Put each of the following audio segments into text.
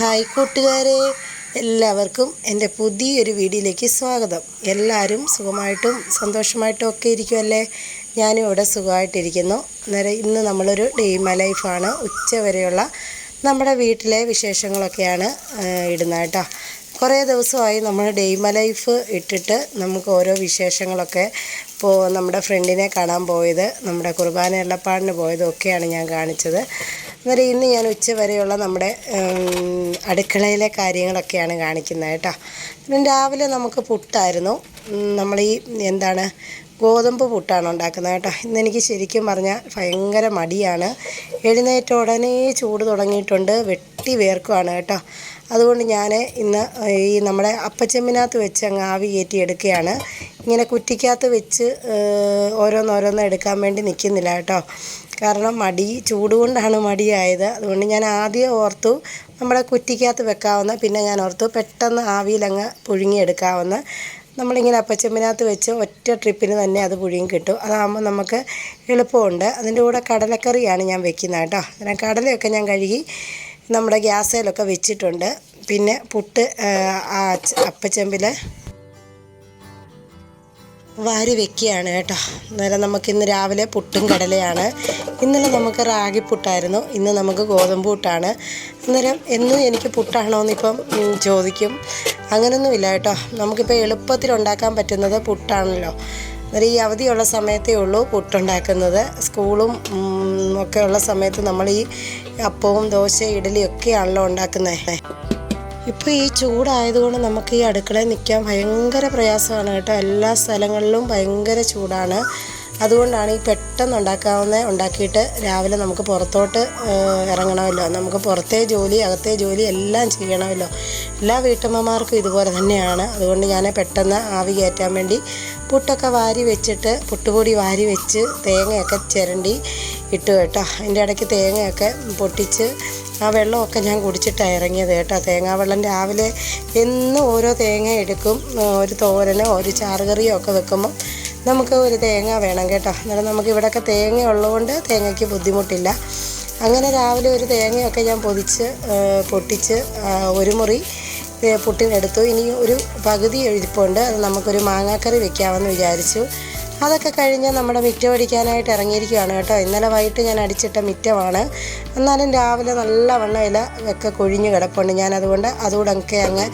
Hi കൂട്ടുകാരെ എല്ലാവർക്കും എന്റെ പുതിയൊരു വീഡിയോയിലേക്ക് സ്വാഗതം. എല്ലാവരും സുഖമായിട്ടും സന്തോഷമായിട്ടും ഒക്കെ ഇരിക്കുമല്ലേ ഞാനും ഇവിടെ സുഖമായിട്ടിരിക്കുന്നു. അന്നേരം ഇന്ന് നമ്മളൊരു ഡീമ ലൈഫാണ്. ഉച്ച വരെയുള്ള നമ്മുടെ വീട്ടിലെ വിശേഷങ്ങളൊക്കെയാണ് ഇടുന്നത് കേട്ടോ. കുറേ ദിവസമായി നമ്മൾ ഡെയ്മ ലൈഫ് ഇട്ടിട്ട് നമുക്ക് ഓരോ വിശേഷങ്ങളൊക്കെ ഇപ്പോൾ നമ്മുടെ ഫ്രണ്ടിനെ കാണാൻ പോയത് നമ്മുടെ കുർബാന എള്ളപ്പാടിന് പോയതും ഒക്കെയാണ് ഞാൻ കാണിച്ചത്. അന്നേരം ഇന്ന് ഞാൻ ഉച്ച വരെയുള്ള നമ്മുടെ അടുക്കളയിലെ കാര്യങ്ങളൊക്കെയാണ് കാണിക്കുന്നത് കേട്ടോ. രാവിലെ നമുക്ക് പുട്ടായിരുന്നു. നമ്മളീ എന്താണ് ഗോതമ്പ് പുട്ടാണ് ഉണ്ടാക്കുന്നത് കേട്ടോ. ഇന്ന് എനിക്ക് ശരിക്കും പറഞ്ഞാൽ ഭയങ്കര മടിയാണ്. എഴുന്നേറ്റ ഉടനെ ചൂട് തുടങ്ങിയിട്ടുണ്ട് വെട്ടി വേർക്കുവാണ് കേട്ടോ. അതുകൊണ്ട് ഞാൻ ഇന്ന് ഈ നമ്മുടെ അപ്പച്ചെമ്മിനകത്ത് വെച്ച് അങ്ങ് ആവി കയറ്റി എടുക്കുകയാണ്. ഇങ്ങനെ കുറ്റിക്കകത്ത് വെച്ച് ഓരോന്നോരോന്ന് എടുക്കാൻ വേണ്ടി നിൽക്കുന്നില്ല കേട്ടോ. കാരണം മടി ചൂടുകൊണ്ടാണ് മടിയായത്. അതുകൊണ്ട് ഞാൻ ആദ്യം ഓർത്തു നമ്മുടെ കുറ്റിക്കകത്ത് വെക്കാവുന്ന പിന്നെ ഞാൻ ഓർത്തു പെട്ടെന്ന് ആവിയിലങ്ങ് പുഴുങ്ങിയെടുക്കാവുന്ന. നമ്മളിങ്ങനെ അപ്പച്ചമ്പിനകത്ത് വെച്ച് ഒറ്റ ട്രിപ്പിന് തന്നെ അത് പുഴുങ്ങി കിട്ടും. അതാകുമ്പോൾ നമുക്ക് എളുപ്പമുണ്ട്. അതിന്റെ കൂടെ കടലക്കറിയാണ് ഞാൻ വെക്കുന്നത് കേട്ടോ. അങ്ങനെ കടലയൊക്കെ ഞാൻ കഴുകി നമ്മുടെ ഗ്യാസേലൊക്കെ വെച്ചിട്ടുണ്ട്. പിന്നെ പുട്ട് അപ്പച്ചെമ്പിൽ വാരി വെക്കുകയാണ് കേട്ടോ. അന്നേരം നമുക്കിന്ന് രാവിലെ പുട്ടും കടലയാണ്. ഇന്നലെ നമുക്ക് റാഗി പുട്ടായിരുന്നു. ഇന്ന് നമുക്ക് ഗോതമ്പ് പുട്ടാണ്. അന്നേരം എന്നും എനിക്ക് പുട്ടാണോ എന്നിപ്പം ഉം, ചോദിക്കും. അങ്ങനൊന്നുമില്ല കേട്ടോ. നമുക്കിപ്പോൾ എളുപ്പത്തിൽ ഉണ്ടാക്കാൻ പറ്റുന്നത് പുട്ടാണല്ലോ. അന്നേരം ഈ അവധിയുള്ള സമയത്തേ ഉള്ളൂ പുട്ടുണ്ടാക്കുന്നത്. സ്കൂളും ഒക്കെ ഉള്ള സമയത്ത് നമ്മൾ ഈ അപ്പവും ദോശ ഇഡലിയൊക്കെയാണല്ലോ ഉണ്ടാക്കുന്നത് ഇപ്പോൾ ഈ ചൂടായതുകൊണ്ട് നമുക്ക് ഈ അടുക്കളയിൽ നിൽക്കാൻ ഭയങ്കര പ്രയാസമാണ് കേട്ടോ. എല്ലാ സ്ഥലങ്ങളിലും ഭയങ്കര ചൂടാണ്. അതുകൊണ്ടാണ് ഈ പെട്ടെന്ന് ഉണ്ടാക്കാവുന്ന ഉണ്ടാക്കിയിട്ട് രാവിലെ നമുക്ക് പുറത്തോട്ട് ഇറങ്ങണമല്ലോ. നമുക്ക് പുറത്തെ ജോലി അകത്തെ ജോലി എല്ലാം ചെയ്യണമല്ലോ. എല്ലാ വീട്ടമ്മമാർക്കും ഇതുപോലെ തന്നെയാണ്. അതുകൊണ്ട് ഞാൻ പെട്ടെന്ന് ആവി കയറ്റാൻ വേണ്ടി പുട്ടൊക്കെ വാരി വെച്ചിട്ട് പുട്ടുപൊടി വാരി വെച്ച് തേങ്ങയൊക്കെ ചിരണ്ടി ഇട്ടു കേട്ടോ. അതിന്റെ ഇടയ്ക്ക് തേങ്ങയൊക്കെ പൊട്ടിച്ച് ആ വെള്ളമൊക്കെ ഞാൻ കുടിച്ചിട്ടാണ് ഇറങ്ങിയത് കേട്ടോ. തേങ്ങാ വെള്ളം രാവിലെ എന്നും ഓരോ തേങ്ങ എടുക്കും. ഒരു തോരനോ ഒരു ചാറുകറിയോ ഒക്കെ വെക്കുമ്പോൾ നമുക്ക് ഒരു തേങ്ങ വേണം കേട്ടോ. അന്നേരം നമുക്ക് ഇവിടെയൊക്കെ തേങ്ങ ഉള്ളതുകൊണ്ട് തേങ്ങയ്ക്ക് ബുദ്ധിമുട്ടില്ല. അങ്ങനെ രാവിലെ ഒരു തേങ്ങയൊക്കെ ഞാൻ പൊതിച്ച് പൊട്ടിച്ച് ഒരു മുറി പുട്ടിനെടുത്തു. ഇനി ഒരു പകുതി ഇരിപ്പുണ്ട് അത് നമുക്കൊരു മാങ്ങാക്കറി വെക്കാമെന്ന് വിചാരിച്ചു. അതൊക്കെ കഴിഞ്ഞ് നമ്മുടെ മിറ്റം അടിക്കാനായിട്ട് ഇറങ്ങിയിരിക്കുകയാണ് കേട്ടോ. ഇന്നലെ വൈകിട്ട് ഞാൻ അടിച്ചിട്ട മിറ്റമാണ്. എന്നാലും രാവിലെ നല്ല വണ്ണം ഇല ഒക്കെ കൊഴിഞ്ഞ് കിടപ്പുണ്ട്. ഞാൻ അതുകൊണ്ട് അതുകൂടെ ഒക്കെ അങ്ങ്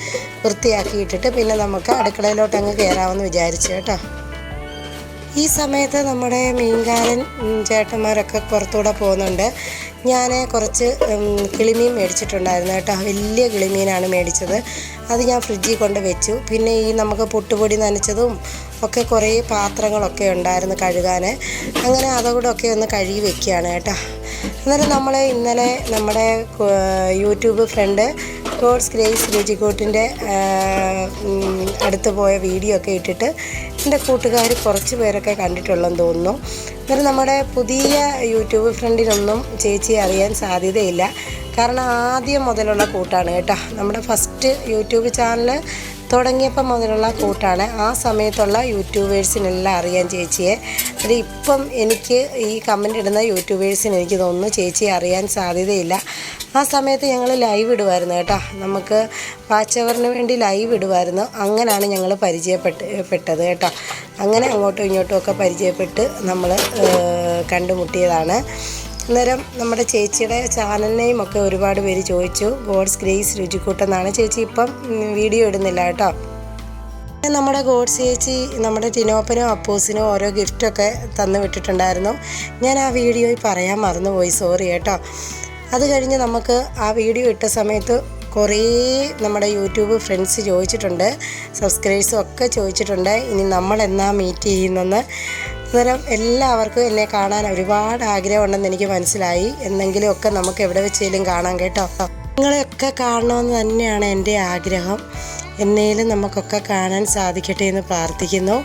വൃത്തിയാക്കിയിട്ടിട്ട് പിന്നെ നമുക്ക് അടുക്കളയിലോട്ട് അങ്ങ് കയറാമെന്ന് വിചാരിച്ചു കേട്ടോ. ഈ സമയത്ത് നമ്മുടെ മീൻകാരൻ ചേട്ടന്മാരൊക്കെ പുറത്തൂടെ പോകുന്നുണ്ട്. ഞാൻ കുറച്ച് കിളിമീൻ മേടിച്ചിട്ടുണ്ടായിരുന്നു കേട്ടോ. വലിയ കിളിമീനാണ് മേടിച്ചത്. അത് ഞാൻ ഫ്രിഡ്ജിൽ കൊണ്ട് വെച്ചു. പിന്നെ ഈ നമുക്ക് പുട്ടുപൊടി നനച്ചതും ഒക്കെ കുറേ പാത്രങ്ങളൊക്കെ ഉണ്ടായിരുന്നു കഴുകാൻ അങ്ങനെ അതുകൂടെ ഒക്കെ ഒന്ന് കഴുകി വെക്കുകയാണ് കേട്ടോ. അന്നേരം നമ്മൾ ഇന്നലെ നമ്മുടെ യൂട്യൂബ് ഫ്രണ്ട് ഗോഡ്സ് ഗ്രേസ് രുചിക്കൂട്ടിന്റെ അടുത്ത് പോയ വീഡിയോ ഒക്കെ ഇട്ടിട്ട് എന്റെ കൂട്ടുകാർ കുറച്ച് പേരൊക്കെ കണ്ടിട്ടുള്ളെന്ന് തോന്നുന്നു. അന്നേരം നമ്മുടെ പുതിയ യൂട്യൂബ് ഫ്രണ്ടിനൊന്നും ചേച്ചിയെ അറിയാൻ സാധ്യതയില്ല. കാരണം ആദ്യം മുതലുള്ള കൂട്ടാണ് കേട്ടോ. നമ്മുടെ ഫസ്റ്റ് യൂട്യൂബ് ചാനൽ തുടങ്ങിയപ്പം മുതലുള്ള കൂട്ടാണ്. ആ സമയത്തുള്ള യൂട്യൂബേഴ്സിനെല്ലാം അറിയാം ചേച്ചിയെ. അത് ഇപ്പം എനിക്ക് ഈ കമന്റ് ഇടുന്ന യൂട്യൂബേഴ്സിന് എനിക്ക് തോന്നുന്നു ചേച്ചിയെ അറിയാൻ സാധ്യതയില്ല. ആ സമയത്ത് ഞങ്ങൾ ലൈവ് ഇടുമായിരുന്നു കേട്ടോ. നമുക്ക് വാച്ചവറിന് വേണ്ടി ലൈവ് ഇടുമായിരുന്നു അങ്ങനെയാണ് ഞങ്ങൾ പരിചയപ്പെട്ട് പെട്ടത് കേട്ടോ. അങ്ങനെ അങ്ങോട്ടും ഇങ്ങോട്ടും ഒക്കെ പരിചയപ്പെട്ട് നമ്മൾ കണ്ടുമുട്ടിയതാണ്. അന്നേരം നമ്മുടെ ചേച്ചിയുടെ ചാനലിനെയും നെയിം ഒക്കെ ഒരുപാട് പേര് ചോദിച്ചു ഗോഡ്സ് ഗ്രേസ് രുചിക്കൂട്ടെന്നാണ് ചേച്ചി ഇപ്പം വീഡിയോ ഇടുന്നില്ല കേട്ടോ. നമ്മുടെ ഗോഡ്സ് ചേച്ചി നമ്മുടെ ടിനോപ്പനും അപ്പൂസിനും ഓരോ ഗിഫ്റ്റൊക്കെ തന്നു വിട്ടിട്ടുണ്ടായിരുന്നു. ഞാൻ ആ വീഡിയോയിൽ പറയാൻ മറന്നുപോയി സോറി കേട്ടോ. അത് കഴിഞ്ഞ് നമുക്ക് ആ വീഡിയോ ഇട്ട സമയത്ത് കുറേ നമ്മുടെ യൂട്യൂബ് ഫ്രണ്ട്സ് ചോദിച്ചിട്ടുണ്ട് സബ്സ്ക്രൈബേഴ്സും ഒക്കെ ചോദിച്ചിട്ടുണ്ട് ഇനി നമ്മൾ എന്നാ മീറ്റ് ചെയ്യുന്നെന്ന്. അന്നേരം എല്ലാവർക്കും എന്നെ കാണാൻ ഒരുപാട് ആഗ്രഹമുണ്ടെന്ന് എനിക്ക് മനസ്സിലായി. എന്തെങ്കിലുമൊക്കെ നമുക്ക് എവിടെ വെച്ചേലും കാണാം കേട്ടോ. നിങ്ങളെയൊക്കെ കാണണമെന്ന് തന്നെയാണ് എന്റെ ആഗ്രഹം. എന്നേലും നമുക്കൊക്കെ കാണാൻ സാധിക്കട്ടെ എന്ന് പ്രാർത്ഥിക്കുന്നു.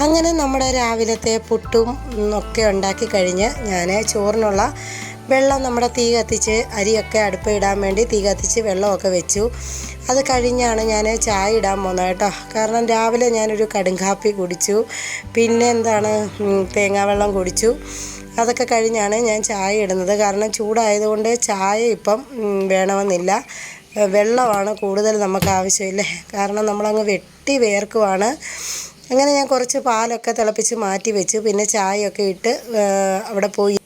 അങ്ങനെ നമ്മുടെ രാവിലത്തെ പുട്ടും ഒക്കെ ഉണ്ടാക്കി കഴിഞ്ഞ് ഞാൻ ചോറിനുള്ള വെള്ളം നമ്മുടെ തീ കത്തിച്ച് അരിയൊക്കെ അടുപ്പിടാൻ വേണ്ടി തീ കത്തിച്ച് വെള്ളമൊക്കെ വെച്ചു. അത് കഴിഞ്ഞാണ് ഞാൻ ചായ ഇടാൻ പോകുന്നത് കേട്ടോ. കാരണം രാവിലെ ഞാനൊരു കടുങ്കാപ്പി കുടിച്ചു. പിന്നെ എന്താണ് തേങ്ങാവെള്ളം കുടിച്ചു. അതൊക്കെ കഴിഞ്ഞാണ് ഞാൻ ചായ ഇടുന്നത്. കാരണം ചൂടായതുകൊണ്ട് ചായ ഇപ്പം വേണമെന്നില്ല. വെള്ളമാണ് കൂടുതൽ നമുക്ക് ആവശ്യമില്ലേ? കാരണം നമ്മളങ്ങ് വെട്ടി വേർക്കുവാണ്. അങ്ങനെ ഞാൻ കുറച്ച് പാലൊക്കെ തിളപ്പിച്ച് മാറ്റി വെച്ചു. പിന്നെ ചായയൊക്കെ ഇട്ട് അവിടെ പോയി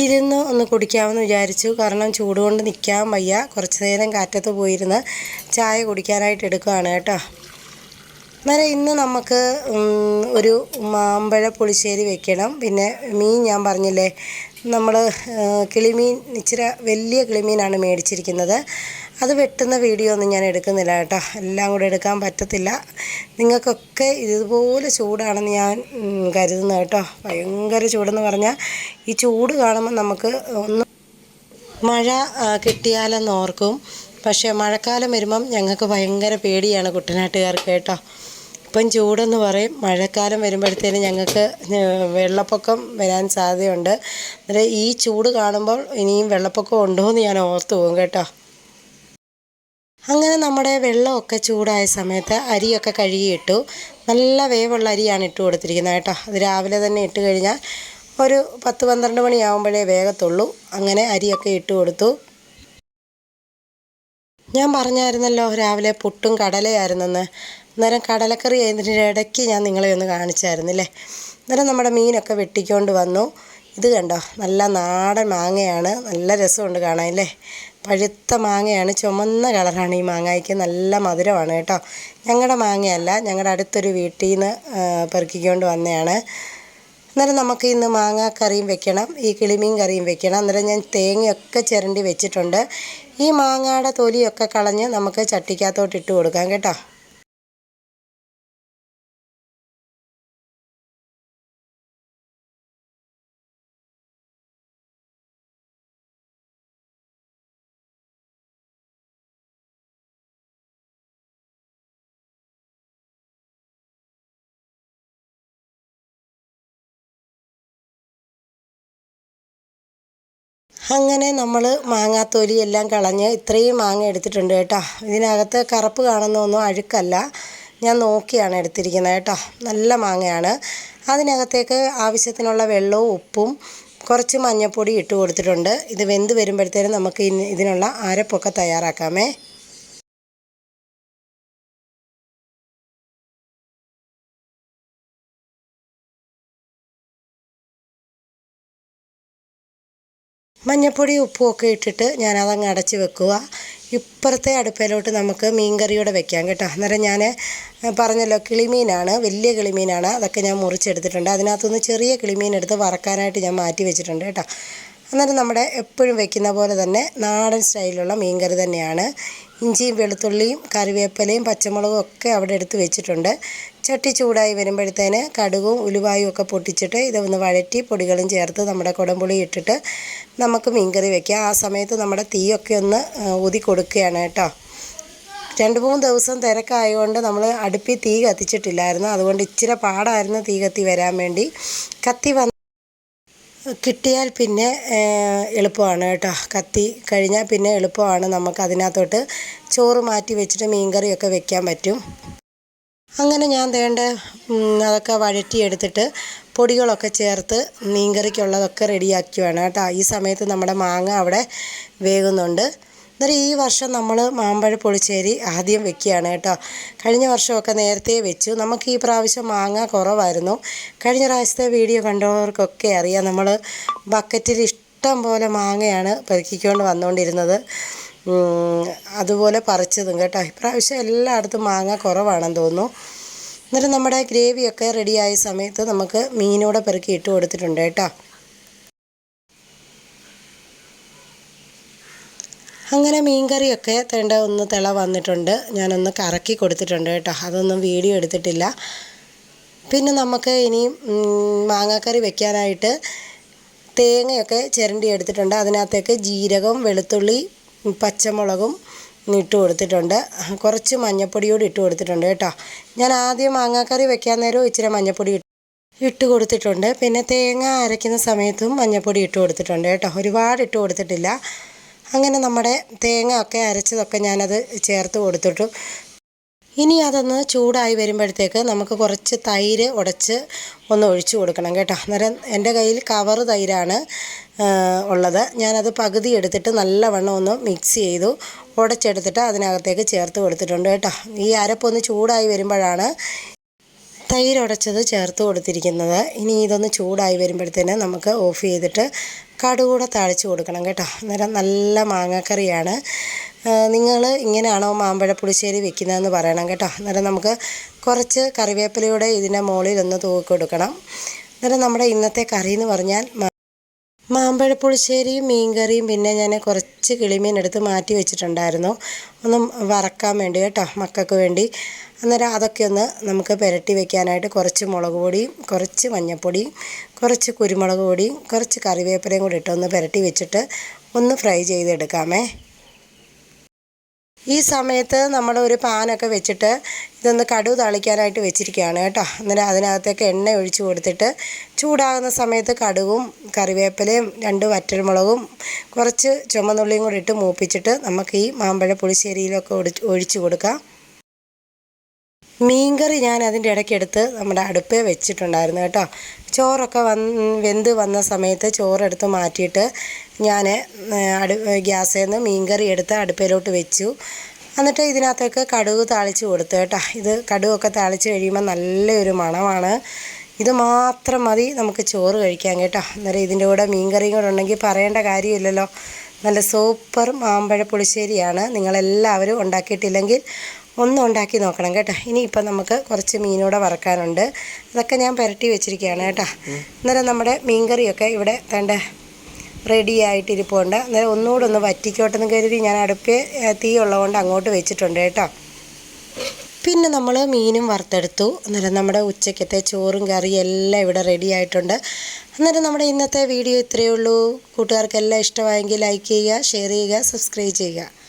ഇരുന്ന് ഒന്ന് കുടിക്കാമെന്ന് വിചാരിച്ചു. കാരണം ചൂട് കൊണ്ട് നിൽക്കാൻ വയ്യ. കുറച്ച് നേരം കാറ്റത്ത് പോയിരുന്ന് ചായ കുടിക്കാനായിട്ട് എടുക്കുകയാണ് കേട്ടോ. അന്നേരം ഇന്ന് നമുക്ക് ഒരു മാമ്പഴ പുളിശ്ശേരി വെക്കണം. പിന്നെ മീൻ ഞാൻ പറഞ്ഞില്ലേ നമ്മൾ കിളിമീൻ ഇച്ചിരി വലിയ കിളിമീനാണ് മേടിച്ചിരിക്കുന്നത്. അത് വെട്ടുന്ന വീഡിയോ ഒന്നും ഞാൻ എടുക്കുന്നില്ല കേട്ടോ. എല്ലാം കൂടെ എടുക്കാൻ പറ്റത്തില്ല. നിങ്ങൾക്കൊക്കെ ഇതുപോലെ ചൂടാണെന്ന് ഞാൻ കരുതുന്നു കേട്ടോ. ഭയങ്കര ചൂടെന്ന് പറഞ്ഞാൽ ഈ ചൂട് കാണുമ്പോൾ നമുക്ക് ഒന്ന് മഴ കിട്ടിയാലെന്ന് ഓർക്കും. പക്ഷേ മഴക്കാലം വരുമ്പം ഞങ്ങൾക്ക് ഭയങ്കര പേടിയാണ് കുട്ടനാട്ടുകാർക്ക് കേട്ടോ. ഇപ്പം ചൂടെന്ന് പറയും മഴക്കാലം വരുമ്പോഴത്തേനും ഞങ്ങൾക്ക് വെള്ളപ്പൊക്കം വരാൻ സാധ്യതയുണ്ട്. അന്നേരം ഈ ചൂട് കാണുമ്പോൾ ഇനിയും വെള്ളപ്പൊക്കം ഉണ്ടോ എന്ന് ഞാൻ ഓർത്തു പോകും കേട്ടോ. അങ്ങനെ നമ്മുടെ വെള്ളമൊക്കെ ചൂടായ സമയത്ത് അരിയൊക്കെ കഴുകിയിട്ടു നല്ല വേവുള്ള അരിയാണ് ഇട്ട് കൊടുത്തിരിക്കുന്നത് കേട്ടോ. അത് രാവിലെ തന്നെ ഇട്ട് കഴിഞ്ഞാൽ ഒരു പത്ത് പന്ത്രണ്ട് മണിയാകുമ്പോഴേ വേഗത്തുള്ളൂ അങ്ങനെ അരിയൊക്കെ ഇട്ട് കൊടുത്തു. ഞാൻ പറഞ്ഞായിരുന്നല്ലോ രാവിലെ പുട്ടും കടലയായിരുന്നെന്ന്. അന്നേരം കടലക്കറി അതിന്റെ ഇടയ്ക്ക് ഞാൻ നിങ്ങളെ ഒന്ന് കാണിച്ചായിരുന്നില്ലേ? അന്നേരം നമ്മുടെ മീനൊക്കെ വെട്ടിക്കൊണ്ട് വന്നു. ഇത് കണ്ടോ നല്ല നാടൻ മാങ്ങയാണ്. നല്ല രസമുണ്ട് കാണാൻ അല്ലേ? പഴുത്ത മാങ്ങയാണ് ചുമന്ന കളറാണ് ഈ മാങ്ങയ്ക്ക്. നല്ല മധുരമാണ് കേട്ടോ. ഞങ്ങളുടെ മാങ്ങയല്ല ഞങ്ങളുടെ അടുത്തൊരു വീട്ടിൽ നിന്ന് പെറുക്കിക്കൊണ്ട് വന്നതാണ് അന്നേരം നമുക്ക് ഇന്ന് മാങ്ങാക്കറിയും വെക്കണം ഈ കിളിമീൻ കറിയും വെക്കണം. അന്നേരം ഞാൻ തേങ്ങയൊക്കെ ചിരണ്ടി വെച്ചിട്ടുണ്ട്. ഈ മാങ്ങയുടെ തൊലിയൊക്കെ കളഞ്ഞ് നമുക്ക് ചട്ടിക്കകത്തോട്ട് ഇട്ട് കൊടുക്കാം കേട്ടോ. അങ്ങനെ നമ്മൾ മാങ്ങാത്തൊലി എല്ലാം കളഞ്ഞ് ഇത്രയും മാങ്ങ എടുത്തിട്ടുണ്ട് കേട്ടോ. ഇതിനകത്ത് കറുപ്പ് കാണുന്നൊന്നും അഴുക്കല്ല. ഞാൻ നോക്കിയാണ് എടുത്തിരിക്കുന്നത് കേട്ടോ. നല്ല മാങ്ങയാണ്. അതിനകത്തേക്ക് ആവശ്യത്തിനുള്ള വെള്ളവും ഉപ്പും കുറച്ച് മഞ്ഞൾപ്പൊടി ഇട്ട് കൊടുത്തിട്ടുണ്ട്. ഇത് വെന്ത് വരുമ്പോഴത്തേനും നമുക്ക് ഇതിനുള്ള അരപ്പൊക്കെ തയ്യാറാക്കാമേ. മഞ്ഞൾപ്പൊടി ഉപ്പും ഒക്കെ ഇട്ടിട്ട് ഞാനതങ്ങ് അടച്ച് വെക്കുക. ഇപ്പുറത്തെ അടുപ്പിലോട്ട് നമുക്ക് മീൻകറിയോടെ വെക്കാം കേട്ടോ. അന്നേരം ഞാൻ പറഞ്ഞല്ലോ കിളിമീനാണ് വലിയ കിളിമീനാണ്. അതൊക്കെ ഞാൻ മുറിച്ചെടുത്തിട്ടുണ്ട്. അതിനകത്തുനിന്ന് ചെറിയ കിളിമീൻ എടുത്ത് വറക്കാനായിട്ട് ഞാൻ മാറ്റി വെച്ചിട്ടുണ്ട് കേട്ടോ. അന്നേരം നമ്മുടെ എപ്പോഴും വെക്കുന്ന പോലെ തന്നെ നാടൻ സ്റ്റൈലിലുള്ള മീൻകറി തന്നെയാണ്. ഇഞ്ചിയും വെളുത്തുള്ളിയും കറിവേപ്പിലയും പച്ചമുളകും ഒക്കെ അവിടെ എടുത്ത് വെച്ചിട്ടുണ്ട്. ചട്ടി ചൂടായി വരുമ്പോഴത്തേന് കടുകും ഉലുവായും ഒക്കെ പൊട്ടിച്ചിട്ട് ഇതൊന്ന് വഴറ്റി പൊടികളും ചേർത്ത് നമ്മുടെ കുടംപുളി ഇട്ടിട്ട് നമുക്ക് മീൻകറി വെക്കാം. ആ സമയത്ത് നമ്മുടെ തീയൊക്കെ ഒന്ന് ഊതി കൊടുക്കുകയാണ് കേട്ടോ. രണ്ട് മൂന്ന് ദിവസം തിരക്കായതുകൊണ്ട് നമ്മൾ അടുപ്പിൽ തീ കത്തിച്ചിട്ടില്ലായിരുന്നു. അതുകൊണ്ട് ഇച്ചിരി പാടായിരുന്നു തീ കത്തി വരാൻ വേണ്ടി. കത്തി കിട്ടിയാൽ പിന്നെ എളുപ്പമാണ് കേട്ടോ. കത്തി കഴിഞ്ഞാൽ പിന്നെ എളുപ്പമാണ്. നമുക്ക് അതിനകത്തോട്ട് ചോറ് മാറ്റി വെച്ചിട്ട് മീൻകറിയൊക്കെ വെക്കാൻ പറ്റും. അങ്ങനെ ഞാൻ വേണ്ട അതൊക്കെ വഴറ്റിയെടുത്തിട്ട് പൊടികളൊക്കെ ചേർത്ത് മീൻകറിക്കുള്ളതൊക്കെ റെഡിയാക്കിയാണ് കേട്ടോ. ഈ സമയത്ത് നമ്മുടെ മാങ്ങ അവിടെ വേകുന്നുണ്ട്. അന്നേരം ഈ വർഷം നമ്മൾ മാമ്പഴ പൊളിച്ചേരി ആദ്യം വെക്കുകയാണ് കേട്ടോ. കഴിഞ്ഞ വർഷമൊക്കെ നേരത്തെ വെച്ചു. നമുക്ക് ഈ പ്രാവശ്യം മാങ്ങ കുറവായിരുന്നു. കഴിഞ്ഞ പ്രാവശ്യത്തെ വീഡിയോ കണ്ടവർക്കൊക്കെ അറിയാം നമ്മൾ ബക്കറ്റിൽ ഇഷ്ടം പോലെ മാങ്ങയാണ് പെറുക്കിക്കൊണ്ട് വന്നുകൊണ്ടിരുന്നത്. അതുപോലെ പറിച്ചതും കേട്ടോ. ഇപ്രാവശ്യം എല്ലായിടത്തും മാങ്ങ കുറവാണെന്ന് തോന്നുന്നു. എന്നിട്ട് നമ്മുടെ ഗ്രേവിയൊക്കെ റെഡിയായ സമയത്ത് നമുക്ക് മീനൂടെ പെറുക്കി ഇട്ട് കൊടുത്തിട്ടുണ്ട് കേട്ടോ. അങ്ങനെ മീൻകറിയൊക്കെ തേണ്ട ഒന്ന് തിള വന്നിട്ടുണ്ട്. ഞാനൊന്ന് കറക്കി കൊടുത്തിട്ടുണ്ട് കേട്ടോ. അതൊന്നും വീഡിയോ എടുത്തിട്ടില്ല. പിന്നെ നമുക്ക് ഇനി മാങ്ങാക്കറി വെക്കാനായിട്ട് തേങ്ങയൊക്കെ ചിരണ്ടി എടുത്തിട്ടുണ്ട്. അതിനകത്തേക്ക് ജീരകം വെളുത്തുള്ളി പച്ചമുളകും ഇട്ട് കൊടുത്തിട്ടുണ്ട്. കുറച്ച് മഞ്ഞപ്പൊടിയോട് ഇട്ട് കൊടുത്തിട്ടുണ്ട് കേട്ടോ. ഞാൻ ആദ്യം മാങ്ങാക്കറി വെക്കാൻ നേരം ഇച്ചിരി മഞ്ഞൾപ്പൊടി ഇട്ട് കൊടുത്തിട്ടുണ്ട്. പിന്നെ തേങ്ങ അരയ്ക്കുന്ന സമയത്തും മഞ്ഞൾപ്പൊടി ഇട്ട് കൊടുത്തിട്ടുണ്ട് കേട്ടോ. ഒരുപാട് ഇട്ട് കൊടുത്തിട്ടില്ല. അങ്ങനെ നമ്മുടെ തേങ്ങ ഒക്കെ അരച്ചതൊക്കെ ഞാനത് ചേർത്ത് കൊടുത്തിട്ടു. ഇനി അതൊന്ന് ചൂടായി വരുമ്പോഴത്തേക്ക് നമുക്ക് കുറച്ച് തൈര് ഉടച്ച് ഒന്ന് ഒഴിച്ചു കൊടുക്കണം കേട്ടോ. അന്നേരം എന്റെ കയ്യിൽ കവറ് തൈരാണ് ഉള്ളത്. ഞാനത് പകുതി എടുത്തിട്ട് നല്ലവണ്ണം ഒന്ന് മിക്സ് ചെയ്തു ഉടച്ചെടുത്തിട്ട് അതിനകത്തേക്ക് ചേർത്ത് കൊടുത്തിട്ടുണ്ട് കേട്ടോ. ഈ അരപ്പൊന്ന് ചൂടായി വരുമ്പോഴാണ് തൈര് ഉടച്ചത് ചേർത്ത് കൊടുത്തിരിക്കുന്നത്. ഇനി ഇതൊന്ന് ചൂടായി വരുമ്പോഴത്തേന് നമുക്ക് ഓഫ് ചെയ്തിട്ട് കടുകൂടെ താളിച്ച് കൊടുക്കണം കേട്ടോ. അന്നേരം നല്ല മാങ്ങാക്കറിയാണ്. നിങ്ങൾ ഇങ്ങനെയാണോ മാമ്പഴ പുളിശ്ശേരി വെക്കുന്നതെന്ന് പറയണം കേട്ടോ. അന്നേരം നമുക്ക് കുറച്ച് കറിവേപ്പിലയുടെ ഇതിന്റെ മുകളിലൊന്ന് തൂക്കി കൊടുക്കണം. അന്നേരം നമ്മുടെ ഇന്നത്തെ കറി എന്ന് പറഞ്ഞാൽ മ- മാമ്പഴ പുളിശ്ശേരിയും മീൻകറിയും പിന്നെ ഞാൻ കുറച്ച് കിളിമീൻ എടുത്ത് മാറ്റി വെച്ചിട്ടുണ്ടായിരുന്നു. ഒന്ന് വറക്കാൻ വേണ്ടി കേട്ടോ മക്കൾക്ക് വേണ്ടി. അന്നേരം അതൊക്കെ ഒന്ന് നമുക്ക് പുരട്ടി വെക്കാനായിട്ട് കുറച്ച് മുളക് പൊടിയും കുറച്ച് മഞ്ഞൾപ്പൊടിയും കുറച്ച് കുരുമുളക് പൊടിയും കുറച്ച് കറിവേപ്പിലയും കൂടി ഇട്ടൊന്ന് പുരട്ടി വെച്ചിട്ട് ഒന്ന് ഫ്രൈ ചെയ്തെടുക്കാമേ. ഈ സമയത്ത് നമ്മൾ ഒരു പാനൊക്കെ വെച്ചിട്ട് ഇതൊന്ന് കടുവ് തളിക്കാനായിട്ട് വെച്ചിരിക്കുകയാണ് കേട്ടോ. അന്നേരം അതിനകത്തേക്ക് എണ്ണ ഒഴിച്ച് കൊടുത്തിട്ട് ചൂടാകുന്ന സമയത്ത് കടുവും കറിവേപ്പിലയും രണ്ട് വറ്റൽമുളകും കുറച്ച് ചുമന്നുള്ളിയും കൂടി ഇട്ട് മൂപ്പിച്ചിട്ട് നമുക്ക് ഈ മാമ്പഴ പുളിശ്ശേരിയിലൊക്കെ ഒഴിച്ച് കൊടുക്കാം. മീൻകറി ഞാൻ അതിന്റെ ഇടയ്ക്കെടുത്ത് നമ്മുടെ അടുപ്പേ വെച്ചിട്ടുണ്ടായിരുന്നു കേട്ടോ. ചോറൊക്കെ വന്ന് വെന്ത് വന്ന സമയത്ത് ചോറെടുത്ത് മാറ്റിയിട്ട് ഞാൻ അടു ഗ്യാസിൽ നിന്ന് മീൻകറി എടുത്ത് അടുപ്പിലോട്ട് വെച്ചു. എന്നിട്ട് ഇതിനകത്തേക്ക് കടുക് താളിച്ച് കൊടുത്തു കേട്ടോ. ഇത് കടുകൊക്കെ താളിച്ച് കഴിയുമ്പോൾ നല്ലൊരു മണമാണ്. ഇത് മാത്രം മതി നമുക്ക് ചോറ് കഴിക്കാൻ കേട്ടോ. അന്നേരം ഇതിന്റെ കൂടെ മീൻകറിയും കൂടെ ഉണ്ടെങ്കിൽ പറയേണ്ട കാര്യമില്ലല്ലോ. നല്ല സൂപ്പർ മാമ്പഴ പുളിശ്ശേരിയാണ്. നിങ്ങളെല്ലാവരും ഉണ്ടാക്കിയിട്ടില്ലെങ്കിൽ ഒന്ന് ഉണ്ടാക്കി നോക്കണം കേട്ടോ. ഇനിയിപ്പം നമുക്ക് കുറച്ച് മീനൂടെ വറക്കാനുണ്ട്. അതൊക്കെ ഞാൻ പുരട്ടി വെച്ചിരിക്കുകയാണ് കേട്ടോ. അന്നേരം നമ്മുടെ മീൻകറിയൊക്കെ ഇവിടെ വേണ്ട റെഡി ആയിട്ടിരിപ്പുണ്ട് അന്നേരം ഒന്നുകൂടെ ഒന്ന് വറ്റിക്കോട്ടെന്ന് കരുതി ഞാൻ അടുപ്പ് തീ ഉള്ളതുകൊണ്ട് അങ്ങോട്ട് വെച്ചിട്ടുണ്ട് കേട്ടോ. പിന്നെ നമ്മൾ മീനും വറുത്തെടുത്തു. അന്നേരം നമ്മുടെ ഉച്ചക്കത്തെ ചോറും കറിയും എല്ലാം ഇവിടെ റെഡി ആയിട്ടുണ്ട്. അന്നേരം നമ്മുടെ ഇന്നത്തെ വീഡിയോ ഇത്രയേ ഉള്ളൂ. കൂട്ടുകാർക്കെല്ലാം ഇഷ്ടമായെങ്കിൽ ലൈക്ക് ചെയ്യുക ഷെയർ ചെയ്യുക സബ്സ്ക്രൈബ് ചെയ്യുക.